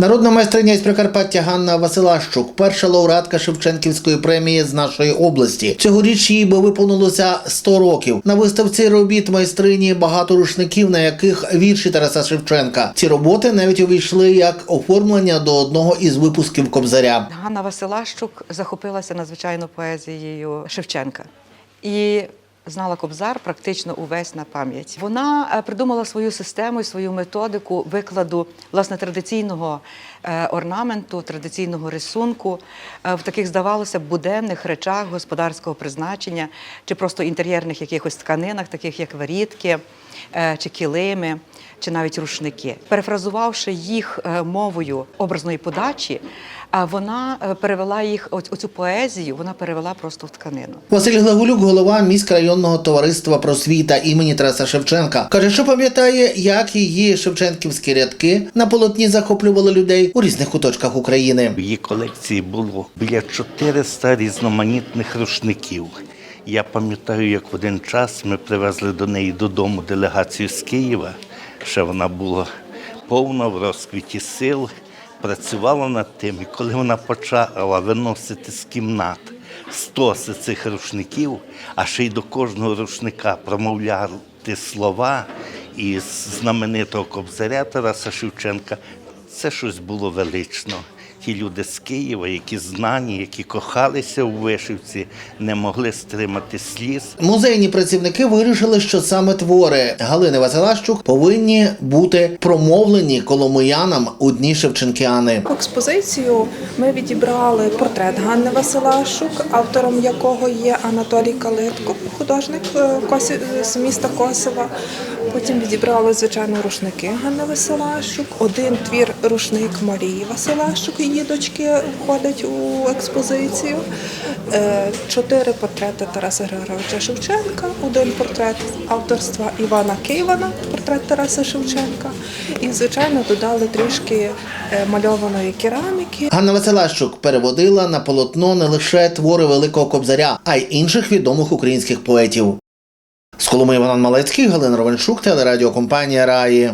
Народна майстриня із Прикарпаття Ганна Василащук, перша лауреатка Шевченківської премії з нашої області. Цьогоріч їй би виповнилося 100 років. На виставці робіт майстрині багато рушників, на яких вірші Тараса Шевченка. Ці роботи навіть увійшли як оформлення до одного із випусків Кобзаря. Ганна Василащук захопилася надзвичайно поезією Шевченка і знала Кобзар практично увесь на пам'ять. Вона е, придумала свою систему і свою методику викладу власне традиційного е, орнаменту, традиційного рисунку е, в таких, здавалося буденних речах господарського призначення чи просто інтер'єрних якихось тканинах, таких як варітки чи килими. Чи навіть рушники, перефразувавши їх е, мовою образної подачі, а вона е, перевела їх оцю поезію, вона перевела просто в тканину. Василь Глаголюк, голова міськрайонного товариства просвіта імені Тараса Шевченка, каже, що пам'ятає, як її шевченківські рядки на полотні захоплювали людей у різних куточках України. В її колекції було біля 400 різноманітних рушників. Я пам'ятаю, як в один час ми привезли до неї додому делегацію з Києва. Ще вона була повна в розквіті сил, працювала над тим. І коли вона почала виносити з кімнат стоси цих рушників, а ще й до кожного рушника промовляти слова із знаменитого кобзаря Тараса Шевченка, це щось було велично. Ті люди з Києва, які знані, які кохалися у вишивці, не могли стримати сліз. Музейні працівники вирішили, що саме твори Галини Василащук повинні бути промовлені коломиянам у дні Шевченкіани. В експозицію ми відібрали портрет Ганни Василашук, автором якого є Анатолій Калитко, художник е, Косі- з міста Косова. Потім відібрали, звичайно, рушники Ганни Василашук. Один твір рушник Марії Василашук, її дочки входить у експозицію. Е, Чотири портрети Тараса Григоровича Шевченка, один портрет авторства Івана Київана, портрет Тараса Шевченка. І, звичайно, додали трішки е, мальованої кераміки. Ганна Василащук переводила на полотно не лише твори Великого Кобзаря, а й інших відомих українських поетів. З Коломи Іван Малецький, Галина Ровеншук, телерадіокомпанія Раї.